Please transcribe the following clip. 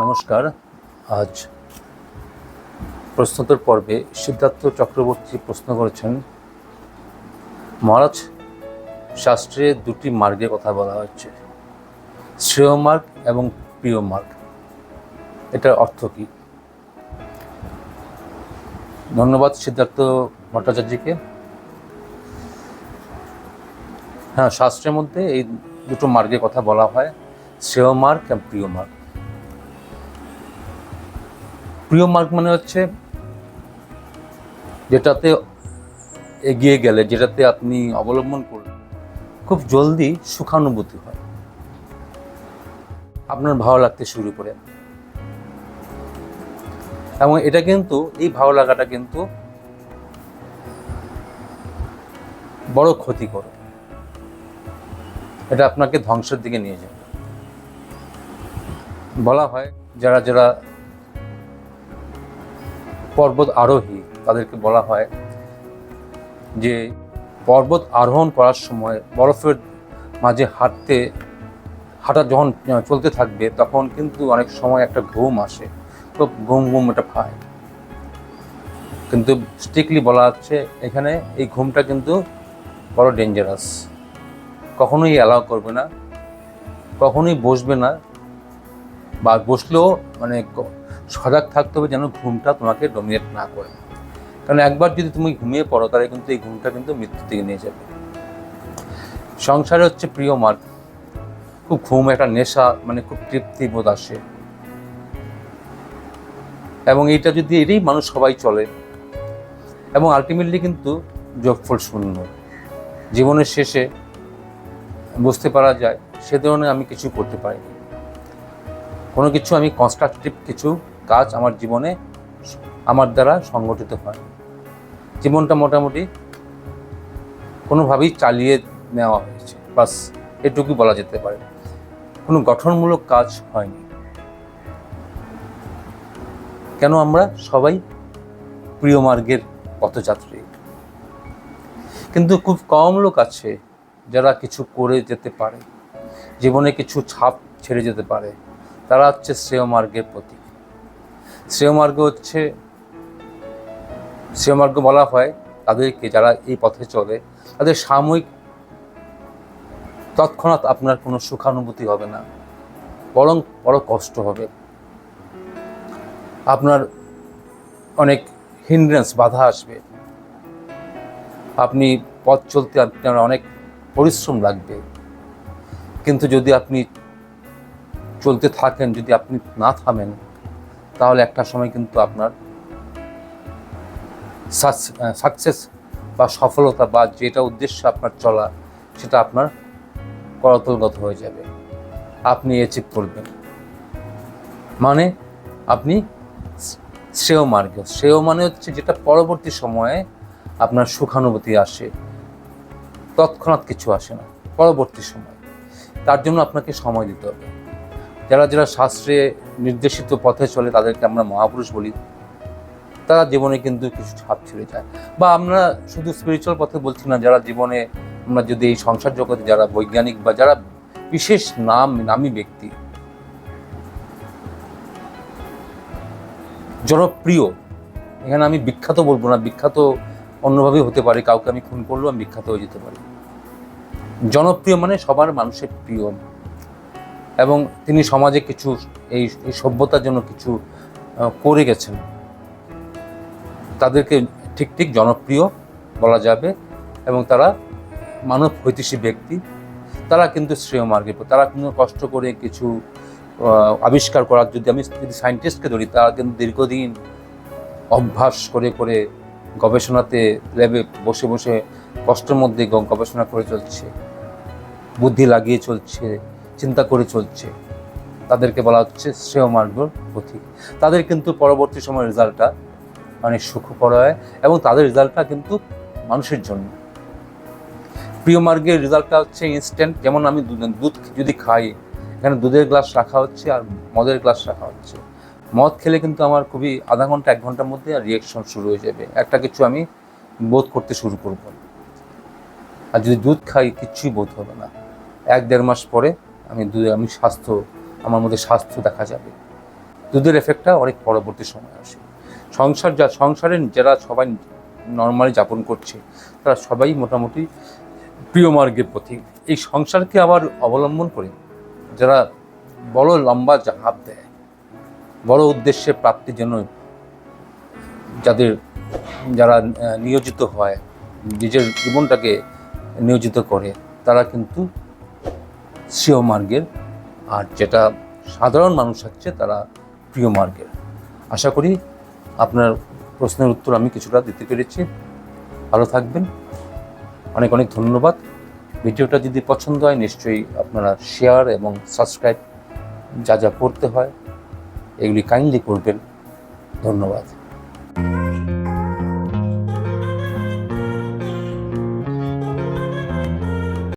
নমস্কার। আজ প্রশ্নোত্তর পর্বে সিদ্ধার্থ চক্রবর্তী প্রশ্ন করেছেন, মহারাজ, শাস্ত্রে দুটি মার্গের কথা বলা হচ্ছে শ্রেয় মার্গ এবং প্রিয় মার্গ এটার অর্থ কি? ধন্যবাদ সিদ্ধার্থ ভট্টাচার্যকে। হ্যাঁ শাস্ত্রের মধ্যে এই দুটো মার্গের কথা বলা হয়, শ্রেয় মার্গ এবং প্রিয় মার্গ। প্রিয় মার্গ মানে হচ্ছে যেটাতে এগিয়ে গেলে, যেটাতে আপনি অবলম্বন করলে খুব জলদি সুখানুভূতি হয়। আপনার ভালো লাগতে শুরু করে। এবং এটা কিন্তু, এই ভালো লাগাটা কিন্তু বড় ক্ষতি করে এটা আপনাকে ধ্বংসের দিকে নিয়ে যাবে। বলা হয়, যারা যারা পর্বত আরোহী, তাদেরকে বলা হয় যে, পর্বত আরোহণ করার সময় বরফের মাঝে হাঁটতে, হাঁটা যখন চলতে থাকবে, তখন কিন্তু অনেক সময় একটা ঘুম আসে। খুব ঘুম ঘুম এটা পায়। কিন্তু স্ট্রিক্টলি বলা হচ্ছে এখানে এই ঘুমটা কিন্তু বড় ডেঞ্জারাস কখনোই অ্যালাউ করবে না, কখনোই বসবে না। বা বসলেও মানে সজাগ থাকতে হবে যেন ঘুমটা তোমাকে ডমিনেট না করে। কারণ একবার যদি তুমি ঘুমিয়ে পড়ো, তাহলে কিন্তু এই ঘুমটা কিন্তু মৃত্যু থেকে নিয়ে যাবে। সংসারে হচ্ছে প্রিয় মার্গ। খুব ঘুম একটা নেশা মানে খুব তৃপ্তি বোধ আসে। এবং এইটা যদি এটাই মানুষ সবাই চলে, এবং আলটিমেটলি কিন্তু যোগফল শূন্য। জীবনের শেষে বুঝতে পারা যায়, সে ধরনের আমি কিছু করতে পারিনি। কোনো কিছু আমি কনস্ট্রাকটিভ কিছু কাজ আমার জীবনে আমার দ্বারা সংগঠিত হয়। জীবনটা মোটামুটি কোনোভাবেই চালিয়ে নেওয়া হয়েছে। বাস এটুকুই বলা যেতে পারে। কোনো গঠনমূলক কাজ হয়নি। কেন আমরা সবাই প্রিয় মার্গের পথযাত্রী? কিন্তু খুব কম লোক আছে যারা কিছু করে যেতে পারে, জীবনে কিছু ছাপ ছেড়ে যেতে পারে। তারা হচ্ছে শ্রেয় মার্গের প্রতীক। শ্রেয় মার্গ হচ্ছে, শ্রেয় মার্গ বলা হয় তাদেরকে যারা এই পথে চলে। তাদের সাময়িক তৎক্ষণাৎ আপনার কোনো সুখানুভূতি হবে না, বরং বড় কষ্ট হবে। আপনার অনেক হিন্ড্রেন্স বাধা আসবে। আপনি পথ চলতে আপনার অনেক পরিশ্রম লাগবে। কিন্তু যদি আপনি চলতে থাকেন, যদি আপনি না থামেন, তাহলে একটা সময় কিন্তু আপনার সাকসেস বা সফলতা বা যেটা উদ্দেশ্য আপনার চলা, সেটা আপনার করতলগত হয়ে যাবে। আপনি অ্যাচিভ করবেন। মানে আপনি শ্রেয় মার্গ। শ্রেয় মানে হচ্ছে যেটা পরবর্তী সময়ে আপনার সুখানুভূতি আসে, তৎক্ষণাৎ কিছু আসে না, পরবর্তী সময়। তার জন্য আপনাকে সময় দিতে হবে। যারা যারা শাস্ত্রে নির্দেশিত পথে চলে তাদেরকে আমরা মহাপুরুষ বলি, তারা জীবনে কিন্তু কিছু ছাপ ছেড়ে যায়। বা আমরা শুধু স্পিরিচুয়াল পথে বলছি না, যারা জীবনে আমরা যদি এই সংসার জগতে যারা বৈজ্ঞানিক বা যারা বিশেষ নাম, নামী ব্যক্তি জনপ্রিয়। এখানে আমি বিখ্যাত বলব না, বিখ্যাত অন্যভাবে হতে পারে, কাউকে আমি খুন করলেও আমি বিখ্যাত হয়ে যেতে পারি। জনপ্রিয় মানে সবার মানুষের প্রিয়। এবং তিনি সমাজে কিছু, এই এই সভ্যতার জন্য কিছু করে গেছেন। তাদেরকে ঠিক ঠিক জনপ্রিয় বলা যাবে এবং তারা মানব হৈতিষী ব্যক্তি। তারা কিন্তু শ্রেয় মার্গে তারা কিন্তু কষ্ট করে কিছু আবিষ্কার করার যদি আমি যদি সায়েন্টিস্টকে ধরি, তারা কিন্তু দীর্ঘদিন অভ্যাস করে করে গবেষণাতে ল্যাবে বসে বসে কষ্টের মধ্যে গবেষণা করে চলছে, বুদ্ধি লাগিয়ে চলছে, চিন্তা করে চলছে। তাদেরকে বলা হচ্ছে শ্রেয় মার্গর পথিক। তাদের কিন্তু পরবর্তী সময় রেজাল্টটা অনেক সুখকর হয় এবং তাদের রেজাল্টটা কিন্তু মানুষের জন্য। প্রিয় মার্গের রেজাল্টটা হচ্ছে ইনস্ট্যান্ট যেমন আমি দুধ যদি খাই এখানে দুধের গ্লাস রাখা হচ্ছে আর মদের গ্লাস রাখা হচ্ছে। মদ খেলে কিন্তু আমার খুবই আধা ঘণ্টা, এক ঘণ্টার মধ্যে আর রিয়েকশন শুরু হয়ে যাবে। একটা কিছু আমি বোধ করতে শুরু করব। আর যদি দুধ খাই, কিচ্ছুই বোধ হবে না। এক দেড় মাস পরে আমি দুধে, আমি স্বাস্থ্য, আমার মধ্যে স্বাস্থ্য দেখা যাবে। দুধের এফেক্টটা অনেক পরবর্তী সময় আসে সংসার যা সংসারে যারা সবাই নর্মালি যাপন করছে, তারা সবাই মোটামুটি প্রিয় মার্গের পথিক এই সংসারকে আবার অবলম্বন করে যারা বড় লম্বা হাত দেয়, বড় উদ্দেশ্যে প্রাপ্তির জন্য যাদের, যারা নিয়োজিত হয়, নিজের জীবনটাকে নিয়োজিত করে, তারা কিন্তু শ্রেয় মার্গের, আর যেটা সাধারণ মানুষ হচ্ছে তারা প্রিয় মার্গের। আশা করি আপনার প্রশ্নের উত্তর আমি কিছুটা দিতে পেরেছি। ভালো থাকবেন। অনেক অনেক ধন্যবাদ। ভিডিওটা যদি পছন্দ হয়, নিশ্চয়ই আপনারা শেয়ার এবং সাবস্ক্রাইব যা যা করতে হয়, এগুলি কাইন্ডলি করবেন। ধন্যবাদ।